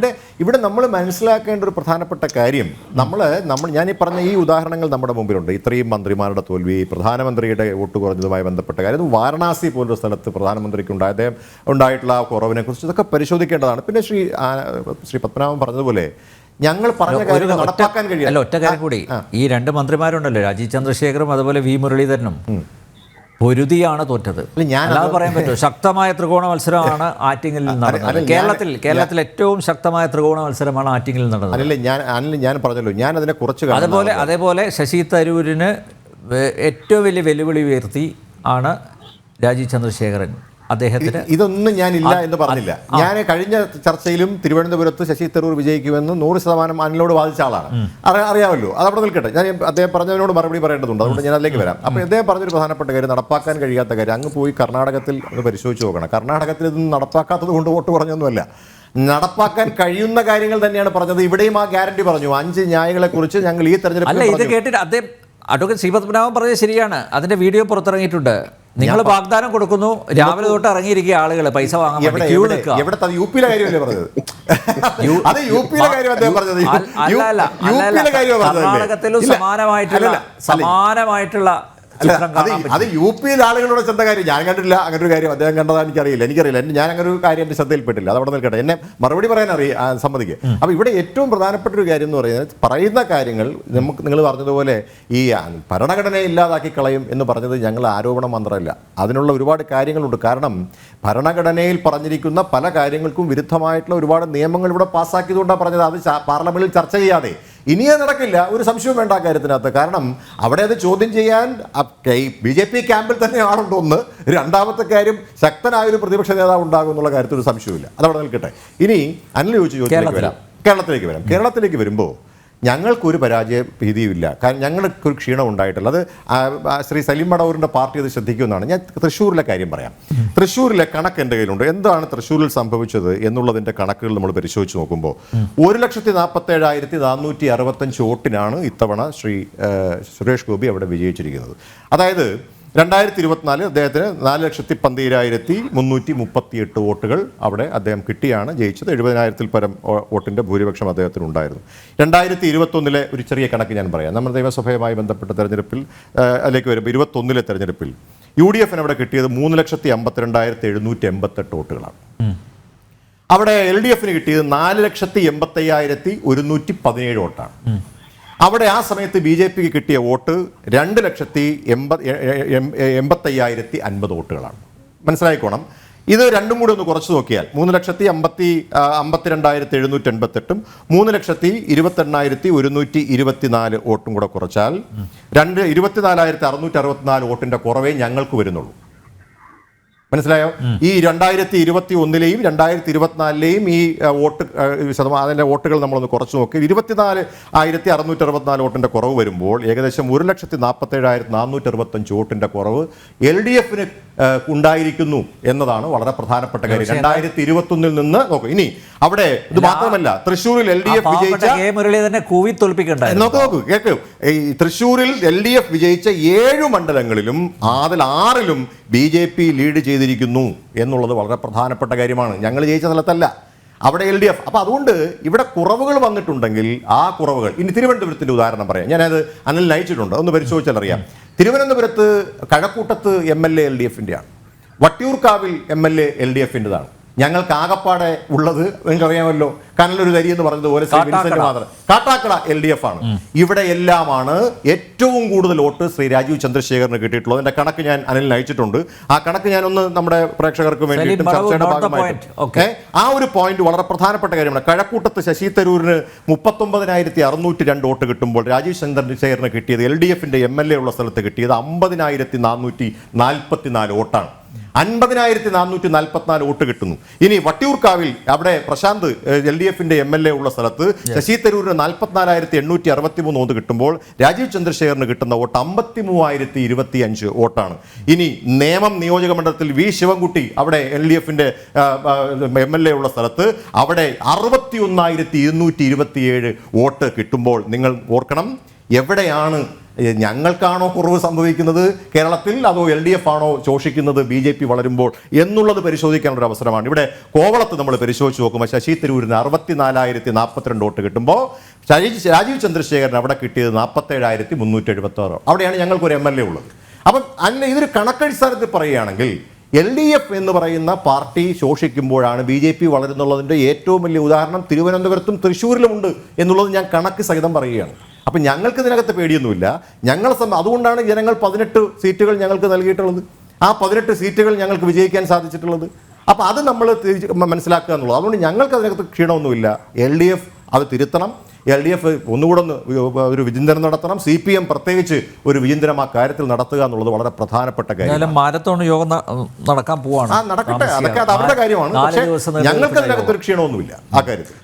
ഇവിടെ ഇവിടെ നമ്മൾ മനസ്സിലാക്കേണ്ട ഒരു പ്രധാനപ്പെട്ട കാര്യം നമ്മൾ നമ്മൾ ഞാൻ ഈ പറഞ്ഞ ഈ ഉദാഹരണങ്ങൾ നമ്മുടെ മുമ്പിലുണ്ട്. ഇത്രയും മന്ത്രിമാരുടെ തോൽവി പ്രധാനമന്ത്രിയുടെ വോട്ട് കുറഞ്ഞതുമായി ബന്ധപ്പെട്ട കാര്യം വാരണാസി പോലൊരു സ്ഥലത്ത് പ്രധാനമന്ത്രിക്ക് ഉണ്ടായ അദ്ദേഹം ഉണ്ടായിട്ടുള്ള ആ കുറവിനെ കുറിച്ച് ഇതൊക്കെ പരിശോധിക്കേണ്ടതാണ്. പിന്നെ ശ്രീ ശ്രീ പത്മനാഭൻ പറഞ്ഞതുപോലെ ഞങ്ങൾ പറഞ്ഞ കാര്യം നടപ്പാക്കാൻ കഴിയില്ല ഒറ്റ കാര്യം കൂടി. ഈ രണ്ട് മന്ത്രിമാരുണ്ടല്ലോ രാജീവ് ചന്ദ്രശേഖറും അതുപോലെ വി മുരളീധരനും. പൊരുതിയാണ് തോറ്റത്. അല്ല, ഞാൻ അല്ലാതെ പറയാൻ പറ്റുമോ? ശക്തമായ ത്രികോണ മത്സരമാണ് ആറ്റിങ്ങിൽ നടന്നത്. കേരളത്തിൽ കേരളത്തിൽ ഏറ്റവും ശക്തമായ ത്രികോണ മത്സരമാണ് ആറ്റിങ്ങിൽ നടന്നത്. അല്ലല്ലേ ഞാൻ അല്ല ഞാൻ പറഞ്ഞല്ലോ ഞാൻ അതിനെ കുറച്ച് അതേപോലെ അതുപോലെ ശശി തരൂരിന് ഏറ്റവും വലിയ വെല്ലുവിളി ഉയർത്തി ആണ് രാജീവ് ചന്ദ്രശേഖരൻ. അദ്ദേഹത്തിന് ഇതൊന്നും ഞാനില്ല എന്ന് പറഞ്ഞില്ല. ഞാൻ കഴിഞ്ഞ ചർച്ചയിലും തിരുവനന്തപുരത്ത് ശശി തരൂർ വിജയിക്കുമെന്ന് നൂറ് ശതമാനം അനിലോട് വാദിച്ച ആളാണ്. അറിയാമല്ലോ. അത് അവിടെ നിൽക്കട്ടെ. ഞാൻ അദ്ദേഹം പറഞ്ഞതിനോട് മറുപടി പറയേണ്ടതുണ്ട്. അതുകൊണ്ട് ഞാൻ അതിലേക്ക് വരാം. അപ്പോൾ അദ്ദേഹം പറഞ്ഞൊരു പ്രധാനപ്പെട്ട കാര്യം നടപ്പാക്കാൻ കഴിയാത്ത കാര്യം അങ്ങ് പോയി കർണാടകത്തിൽ ഒന്ന് പരിശോധിച്ച് നോക്കണം. കർണാടകത്തിൽ ഇതൊന്നും നടപ്പാക്കാത്തത് കൊണ്ട് വോട്ട് പറഞ്ഞൊന്നുമല്ല നടപ്പാക്കാൻ കഴിയുന്ന കാര്യങ്ങൾ തന്നെയാണ് പറഞ്ഞത്. ഇവിടെയും ആ ഗ്യാരണ്ടി പറഞ്ഞു. അഞ്ച് ന്യായങ്ങളെ കുറിച്ച് ഞങ്ങൾ ഈ അല്ല ഇത് കേട്ടിട്ട് അദ്ദേഹം അഡ്വക്കേറ്റ് ശ്രീപത്മനാഭൻ പറഞ്ഞത് ശരിയാണ്. അതിന്റെ വീഡിയോ പുറത്തിറങ്ങിയിട്ടുണ്ട്. നിങ്ങൾ വാഗ്ദാനം കൊടുക്കുന്നു. രാവിലെ തൊട്ട് ഇറങ്ങിയിരിക്കുക ആളുകൾ പൈസ വാങ്ങാൻ എവിടെ യു പിയിലെ കാര്യമല്ലേ പറഞ്ഞത്? യു- അത് യു പിയിലെ കാര്യം അദ്ദേഹം പറഞ്ഞത്? അല്ല, കർണാടകത്തിലും സമാനമായിട്ടുള്ള സമാനമായിട്ടുള്ള അത് അത് യു പിയിലെ ആളുകളോട് ചെന്ന കാര്യം ഞാൻ കണ്ടിട്ടില്ല. അങ്ങനെ ഒരു കാര്യം അദ്ദേഹം കണ്ടതാ എനിക്കറിയില്ല. എനിക്കറിയില്ല. ഞാൻ അങ്ങനെ ഒരു കാര്യം എന്റെ ശ്രദ്ധയിൽപ്പെട്ടില്ല. അതവിടെ നിൽക്കട്ടെ. എന്നെ മറുപടി പറയാൻ അറിയ സമ്മതിക്കുക അപ്പോൾ ഇവിടെ ഏറ്റവും പ്രധാനപ്പെട്ട ഒരു കാര്യം എന്ന് പറയുന്നത് പറയുന്ന കാര്യങ്ങൾ നമുക്ക് നിങ്ങൾ പറഞ്ഞതുപോലെ ഈ ഭരണഘടനയെ ഇല്ലാതാക്കി കളയും എന്ന് പറഞ്ഞത് ഞങ്ങൾ ആരോപണം മാത്രമല്ല അതിനുള്ള ഒരുപാട് കാര്യങ്ങളുണ്ട്. കാരണം ഭരണഘടനയിൽ പറഞ്ഞിരിക്കുന്ന പല കാര്യങ്ങൾക്കും വിരുദ്ധമായിട്ടുള്ള ഒരുപാട് നിയമങ്ങൾ ഇവിടെ പാസ്സാക്കിയതുകൊണ്ടാണ് പറഞ്ഞത്. അത് പാർലമെന്റിൽ ചർച്ച ചെയ്യാതെ ഇനിയേ നടക്കില്ല. ഒരു സംശയവും വേണ്ട ആ കാര്യത്തിനകത്ത്. കാരണം അവിടെ അത് ചോദ്യം ചെയ്യാൻ ബി ജെ പി ക്യാമ്പിൽ തന്നെ ആളുണ്ടോ ഒന്ന്. രണ്ടാമത്തെ കാര്യം ശക്തനായ ഒരു പ്രതിപക്ഷ നേതാവ് ഉണ്ടാകും എന്നുള്ള കാര്യത്തിൽ ഒരു സംശയമില്ല അതവിടെ നിൽക്കട്ടെ. ഇനി അനിൽ ചോദിച്ചു ചോദിച്ചിലേക്ക് കേരളത്തിൽ. വരാം. കേരളത്തിലേക്ക് വരാം. കേരളത്തിലേക്ക് വരുമ്പോൾ ഞങ്ങൾക്കൊരു പരാജയ ഭീതിയുമില്ല. കാരണം ഞങ്ങൾക്കൊരു ക്ഷീണം ഉണ്ടായിട്ടുള്ളത് ശ്രീ സലീം മടവൂരിന്റെ പാർട്ടി അത് ശ്രദ്ധിക്കുമെന്നാണ്. ഞാൻ തൃശ്ശൂരിലെ കാര്യം പറയാം. തൃശ്ശൂരിലെ കണക്ക് എന്റെ കയ്യിലുണ്ട് എന്താണ് തൃശ്ശൂരിൽ സംഭവിച്ചത് എന്നുള്ളതിന്റെ കണക്കുകൾ നമ്മൾ പരിശോധിച്ച് നോക്കുമ്പോൾ ഒരു ലക്ഷത്തി നാൽപ്പത്തേഴായിരത്തി നാനൂറ്റി അറുപത്തഞ്ച് വോട്ടിനാണ് ഇത്തവണ ശ്രീ സുരേഷ് ഗോപി അവിടെ വിജയിച്ചിരിക്കുന്നത്. അതായത് രണ്ടായിരത്തി ഇരുപത്തിനാലിൽ അദ്ദേഹത്തിന് നാല് ലക്ഷത്തി പന്തീരായിരത്തി മുന്നൂറ്റി മുപ്പത്തി എട്ട് വോട്ടുകൾ അവിടെ അദ്ദേഹം കിട്ടിയാണ് ജയിച്ചത്. എഴുപതിനായിരത്തിൽ പരം വോട്ടിന്റെ ഭൂരിപക്ഷം അദ്ദേഹത്തിന് ഉണ്ടായിരുന്നു രണ്ടായിരത്തി ഇരുപത്തൊന്നിലെ ഒരു ചെറിയ കണക്ക് ഞാൻ പറയാം. നമ്മുടെ നിയമസഭയുമായി ബന്ധപ്പെട്ട തെരഞ്ഞെടുപ്പിൽ അല്ലേക്ക് അതിലേക്ക് വരുമ്പോൾ ഇരുപത്തൊന്നിലെ തെരഞ്ഞെടുപ്പിൽ യു ഡി എഫിന് അവിടെ കിട്ടിയത് മൂന്ന് ലക്ഷത്തി അമ്പത്തിരണ്ടായിരത്തി എഴുന്നൂറ്റി എൺപത്തെട്ട് വോട്ടുകളാണ്. അവിടെ എൽ ഡി എഫിന് കിട്ടിയത് നാല് ലക്ഷത്തി എൺപത്തയ്യായിരത്തി ഒരുന്നൂറ്റി പതിനേഴ് വോട്ടാണ്. അവിടെ ആ സമയത്ത് ബി ജെ പിക്ക് കിട്ടിയ വോട്ട് രണ്ട് ലക്ഷത്തി എൺപത് എൺപത്തയ്യായിരത്തി അൻപത് വോട്ടുകളാണ്. മനസ്സിലായിക്കോണം? ഇത് രണ്ടും കൂടി ഒന്ന് കുറച്ച് നോക്കിയാൽ മൂന്ന് ലക്ഷത്തി അമ്പത്തി അമ്പത്തിരണ്ടായിരത്തി എഴുന്നൂറ്റി എൺപത്തെട്ടും മൂന്ന് ലക്ഷത്തി ഇരുപത്തെണ്ണായിരത്തി ഒരുന്നൂറ്റി ഇരുപത്തിനാല് വോട്ടും കൂടെ കുറച്ചാൽ രണ്ട് ഇരുപത്തിനാലായിരത്തി അറുന്നൂറ്റി അറുപത്തിനാല് വോട്ടിന്റെ കുറവേ ഞങ്ങൾക്ക് വരുന്നുള്ളൂ. മനസ്സിലായോ? ഈ രണ്ടായിരത്തി ഇരുപത്തി ഒന്നിലെയും രണ്ടായിരത്തി ഇരുപത്തിനാലിലെയും ഈ വോട്ട് ശതമാനം അതിന്റെ വോട്ടുകൾ നമ്മളൊന്ന് കുറച്ച് നോക്കി. ഇരുപത്തിനാല് ആയിരത്തി അറുന്നൂറ്റി അറുപത്തിനാല് വോട്ടിന്റെ കുറവ് വരുമ്പോൾ ഏകദേശം ഒരു ലക്ഷത്തി നാൽപ്പത്തേഴായിരത്തി നാനൂറ്റി അറുപത്തഞ്ച് വോട്ടിന്റെ കുറവ് എൽ ഡി എഫിന് ഉണ്ടായിരിക്കുന്നു എന്നതാണ് വളരെ പ്രധാനപ്പെട്ട കാര്യം. രണ്ടായിരത്തി ഇരുപത്തൊന്നിൽ നിന്ന് നോക്കും ഇനി അവിടെ ഇത് മാത്രമല്ല തൃശ്ശൂരിൽ എൽ ഡി എഫ് വിജയിച്ച നോക്ക് നോക്കൂ കേക്ക്. ഈ തൃശ്ശൂരിൽ എൽ ഡി എഫ് വിജയിച്ച ഏഴ് മണ്ഡലങ്ങളിലും അതിൽ ആറിലും ബി ജെ പി ലീഡ് ചെയ്തിരിക്കുന്നു എന്നുള്ളത് വളരെ പ്രധാനപ്പെട്ട കാര്യമാണ്. ഞങ്ങൾ ജയിച്ച സ്ഥലത്തല്ല. അവിടെ എൽ ഡി എഫ് അപ്പോൾ അതുകൊണ്ട് ഇവിടെ കുറവുകൾ വന്നിട്ടുണ്ടെങ്കിൽ ആ കുറവുകൾ ഇനി തിരുവനന്തപുരത്തിന്റെ ഉദാഹരണം പറയാം. ഞാനത് അനിൽ നയിച്ചിട്ടുണ്ട് ഒന്ന് പരിശോധിച്ചാൽ അറിയാം. തിരുവനന്തപുരത്ത് കഴക്കൂട്ടത്ത് M L A L D എഫിന്റെയാണ് വട്ടിയൂർക്കാവിൽ M L A L D എഫിന്റെതാണ് ഞങ്ങൾക്ക് ആകപ്പാടെ ഉള്ളത് നിങ്ങൾക്കറിയാമല്ലോ. കനലൊരു തരി എന്ന് പറഞ്ഞതുപോലെ മാത്രം. കാട്ടാക്കട എൽ ഡി എഫ് ആണ്. ഇവിടെ എല്ലാമാണ് ഏറ്റവും കൂടുതൽ വോട്ട് ശ്രീ രാജീവ് ചന്ദ്രശേഖറിന് കിട്ടിയിട്ടുള്ളത്. എന്റെ കണക്ക് ഞാൻ അനിലിന് അയച്ചിട്ടുണ്ട്. ആ കണക്ക് ഞാൻ ഒന്ന് നമ്മുടെ പ്രേക്ഷകർക്ക് വേണ്ടിയിട്ടും ചർച്ചയുടെ ഭാഗമായിട്ട്. ഓക്കെ ആ ഒരു പോയിന്റ് വളരെ പ്രധാനപ്പെട്ട കാര്യമാണ്. കഴക്കൂട്ടത്ത് ശശി തരൂരിന് മുപ്പത്തൊമ്പതിനായിരത്തി അറുന്നൂറ്റി രണ്ട് വോട്ട് കിട്ടുമ്പോൾ രാജീവ് ചന്ദ്രശേഖറിന് കിട്ടിയത് എൽ ഡി എഫിന്റെ എം എൽ എ ഉള്ള സ്ഥലത്ത് കിട്ടിയത് അമ്പതിനായിരത്തി നാനൂറ്റി നാൽപ്പത്തിനാല് വോട്ടാണ്. അൻപതിനായിരത്തി നാനൂറ്റി നാൽപ്പത്തിനാല് വോട്ട് കിട്ടുന്നു. ഇനി വട്ടിയൂർക്കാവിൽ അവിടെ പ്രശാന്ത് എൽ ഡി എഫിന്റെ എം എൽ എ ഉള്ള സ്ഥലത്ത് ശശി തരൂരിന് നാൽപ്പത്തിനാലായിരത്തി എണ്ണൂറ്റി അറുപത്തി മൂന്ന് വോട്ട് കിട്ടുമ്പോൾ രാജീവ് ചന്ദ്രശേഖറിന് കിട്ടുന്ന വോട്ട് അമ്പത്തി മൂവായിരത്തി ഇരുപത്തി അഞ്ച് വോട്ടാണ്. ഇനി നേമം നിയോജക മണ്ഡലത്തിൽ വി ശിവൻകുട്ടി അവിടെ എൽ ഡി എഫിന്റെ എം എൽ എ ഉള്ള സ്ഥലത്ത് അവിടെ അറുപത്തി ഒന്നായിരത്തി ഇരുന്നൂറ്റി ഇരുപത്തിയേഴ് വോട്ട് കിട്ടുമ്പോൾ നിങ്ങൾ ഓർക്കണം എവിടെയാണ് ഞങ്ങൾക്കാണോ കുറവ് സംഭവിക്കുന്നത്? കേരളത്തിൽ അതോ എൽ ഡി എഫ് ആണോ ശോഷിക്കുന്നത്? ബി ജെ പി വളരുമ്പോൾ എന്നുള്ളത് പരിശോധിക്കാനുള്ള ഒരു അവസരമാണ്. ഇവിടെ കോവളത്ത് നമ്മൾ പരിശോധിച്ച് നോക്കുമ്പോൾ ശശി തരൂരിന് അറുപത്തിനാലായിരത്തി നാൽപ്പത്തിരണ്ട് വോട്ട് കിട്ടുമ്പോൾ രാജീവ് ചന്ദ്രശേഖരൻ അവിടെ കിട്ടിയത് നാൽപ്പത്തേഴായിരത്തി മുന്നൂറ്റി എഴുപത്തി ആറ് അവിടെയാണ് ഞങ്ങൾക്കൊരു എം എൽ എ ഉള്ളത്. അപ്പം അല്ല ഇതൊരു കണക്കടിസ്ഥാനത്തിൽ പറയുകയാണെങ്കിൽ എൽ ഡി എഫ് എന്ന് പറയുന്ന പാർട്ടി ശോഷിക്കുമ്പോഴാണ് ബി ജെ പി വളരുന്നുള്ളതിന്റെ ഏറ്റവും വലിയ ഉദാഹരണം തിരുവനന്തപുരത്തും തൃശ്ശൂരിലുമുണ്ട് എന്നുള്ളത് ഞാൻ കണക്ക് സഹിതം പറയുകയാണ്. അപ്പം ഞങ്ങൾക്ക് ഇതിനകത്ത് പേടിയൊന്നുമില്ല. ഞങ്ങളെ സംബന്ധം അതുകൊണ്ടാണ് ജനങ്ങൾ പതിനെട്ട് സീറ്റുകൾ ഞങ്ങൾക്ക് നൽകിയിട്ടുള്ളത്. ആ പതിനെട്ട് സീറ്റുകൾ ഞങ്ങൾക്ക് വിജയിക്കാൻ സാധിച്ചിട്ടുള്ളത്. അപ്പോൾ അത് നമ്മൾ തിരിച്ച് മനസ്സിലാക്കുക എന്നുള്ളത് അതുകൊണ്ട് ഞങ്ങൾക്ക് അതിനകത്ത് ക്ഷീണമൊന്നുമില്ല. എൽ ഡി എഫ് അത് തിരുത്തണം. എൽ ഡി എഫ് ഒന്നുകൂടെ ഒന്ന് ഒരു വിചിന്തനം നടത്തണം. സി പി എം പ്രത്യേകിച്ച് ഒരു വിചിന്തനം ആ കാര്യത്തിൽ നടത്തുക എന്നുള്ളത് വളരെ പ്രധാനപ്പെട്ട കാര്യം മാരത്തോൺ യോഗം നടക്കാൻ പോവാണ്. ആ നടക്കട്ടെ. അതൊക്കെ അത് അവരുടെ കാര്യമാണ്. പക്ഷേ ഞങ്ങൾക്ക് അതിനകത്ത് ഒരു ക്ഷീണമൊന്നുമില്ല ആ കാര്യത്തിൽ.